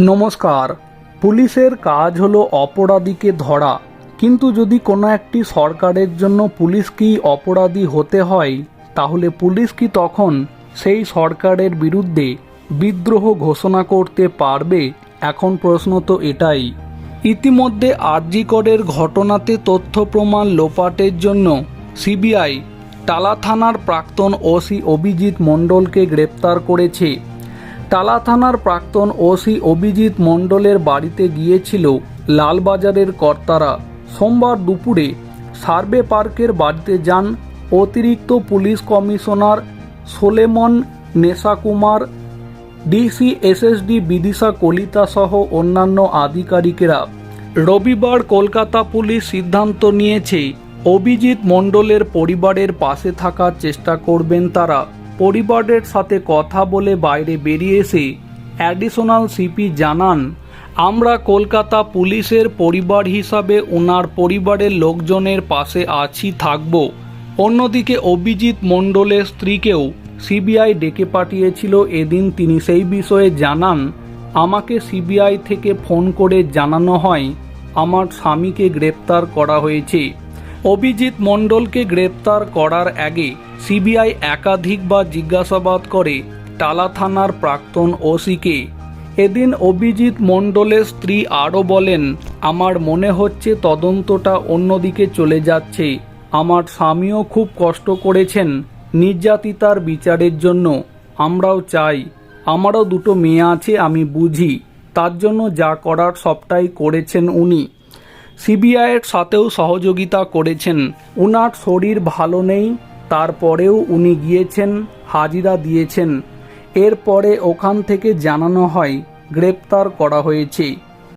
নমস্কার। পুলিশের কাজ হলো অপরাধীকে ধরা। কিন্তু যদি কোনো একটি সরকারের জন্য পুলিশকেই অপরাধী হতে হয়, তাহলে পুলিশ কি তখন সেই সরকারের বিরুদ্ধে বিদ্রোহ ঘোষণা করতে পারবে? এখন প্রশ্ন তো এটাই। ইতিমধ্যে আরজিকরের ঘটনাতে তথ্য প্রমাণ লোপাটের জন্য সিবিআই টালা থানার প্রাক্তন ওসি অভিজিৎ মণ্ডলকে গ্রেপ্তার করেছে। টালা থানার প্রাক্তন ওসি অভিজিৎ মণ্ডলের বাড়িতে গিয়েছিল লালবাজারের কর্তারা। সোমবার দুপুরে সার্ভে পার্কের বাড়িতে যান অতিরিক্ত police commissioner Soleman Neshakumar DC SSD Bidisha Kalita সহ অন্যান্য আধিকারিকেরা। রবিবার কলকাতা পুলিশ সিদ্ধান্ত নিয়েছে, অভিজিৎ মণ্ডলের পরিবারের পাশে থাকার চেষ্টা করবেন তারা। পরিবারের সাথে কথা বলে বাইরে বেরিয়ে এসে অ্যাডিশনাল সিপি জানান, আমরা কলকাতা পুলিশের পরিবার হিসাবে ওনার পরিবারের লোকজনের পাশে আছি, থাকব। অন্যদিকে অভিজিৎ মণ্ডলের স্ত্রীকেও সিবিআই ডেকে পাঠিয়েছিল। এদিন তিনি সেই বিষয়ে জানান, আমাকে সিবিআই থেকে ফোন করে জানানো হয়, আমার স্বামীকে গ্রেপ্তার করা হয়েছে। অভিজিৎ মণ্ডলকে গ্রেপ্তার করার আগে সিবিআই একাধিকবার জিজ্ঞাসাবাদ করে টালা থানার প্রাক্তন ওসিকে। এদিন অভিজিৎ মণ্ডলের স্ত্রী আরও বলেন, আমার মনে হচ্ছে তদন্তটা অন্যদিকে চলে যাচ্ছে। আমার স্বামীও খুব কষ্ট করেছেন নির্যাতিতার বিচারের জন্য। আমরাও চাই। আমারও দুটো মেয়ে আছে, আমি বুঝি। তার জন্য যা করার সবটাই করেছেন উনি। সিবিআইয়ের সাথেও সহযোগিতা করেছেন। উনার শরীর ভালো নেই তারপরেও উনি গিয়েছেন হাজিরা দিয়েছেন। এরপরে ওখান থেকে জানানো হয় গ্রেপ্তার করা হয়েছে।